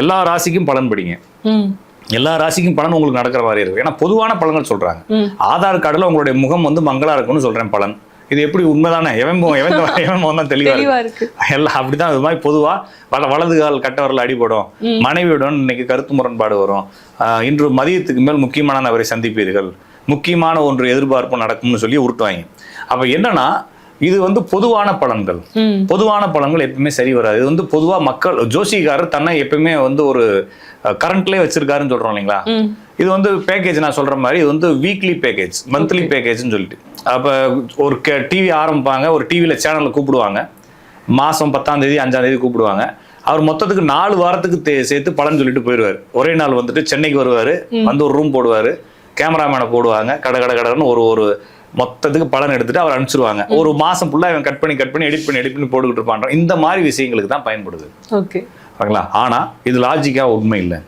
எல்லா ராசிக்கும் பலன் படிங்க. எல்லா ராசிக்கும் பலன் உங்களுக்கு நடக்கிற மாதிரி இருக்கு. ஏன்னா பொதுவான பலன்கள் சொல்றாங்க. ஆதார் கார்டுல உங்களுடைய முகம் வந்து மங்களா இருக்கும்னு சொல்றேன் பலன். இது எப்படி உண்மைதானே? எவன் தான் தெளிவா இருக்கு? எல்லாம் அப்படிதான். இது மாதிரி பொதுவா வல வலது கால் கட்டவரில் அடிபடும். மனைவியுடன் இன்னைக்கு கருத்து முரண்பாடு வரும். இன்று மதியத்துக்கு மேல் முக்கியமான நபரை சந்திப்பீர்கள். முக்கியமான ஒன்று எதிர்பார்ப்பு நடக்கும்னு சொல்லி உருட்டுவாங்க அப்ப என்னன்னா இது வந்து பொதுவான பலன்கள். ம். பொதுவான பலன்கள் எப்பவுமே சரி வராது. இது வந்து பொதுவா மக்கள் ஜோசிகாரர் தன்னை எப்பவுமே வந்து ஒரு கரண்ட்லேயே வச்சிருக்காருன்னு சொல்றோம் இல்லைங்களா? இது வந்து பேக்கேஜ் நான் சொல்ற மாதிரி இது வந்து வீக்லி பேக்கேஜ் மந்த்லி பேக்கேஜ்னு சொல்லிட்டு. அப்போ ஒரு டிவி ஆரம்பிப்பாங்க ஒரு டிவியில் சேனலில் கூப்பிடுவாங்க. மாதம் பத்தாம் தேதி அஞ்சாம் தேதி கூப்பிடுவாங்க. அவர் மொத்தத்துக்கு நாலு வாரத்துக்கு சேர்த்து பலன் சொல்லிட்டு போயிடுவார் ஒரே நாள் வந்துட்டு சென்னைக்கு வருவார் வந்து ஒரு ரூம் போடுவார் கேமராமேனை போடுவாங்க கட கட கடன்னு ஒரு ஒரு மொத்தத்துக்கு பலன் எடுத்துட்டு அவர் அனுப்பிச்சிருவாங்க. ஒரு மாசம் ஃபுல்லாக இவன் கட் பண்ணி கட் பண்ணி எடிட் பண்ணி எடிட் பண்ணி போட்டுக்கிட்டு இருப்பான் இந்த மாதிரி விஷயங்களுக்கு தான் பயன்படுது. ஓகே. ஓகேங்களா ஆனால் இது லாஜிக்காக உண்மை இல்லை.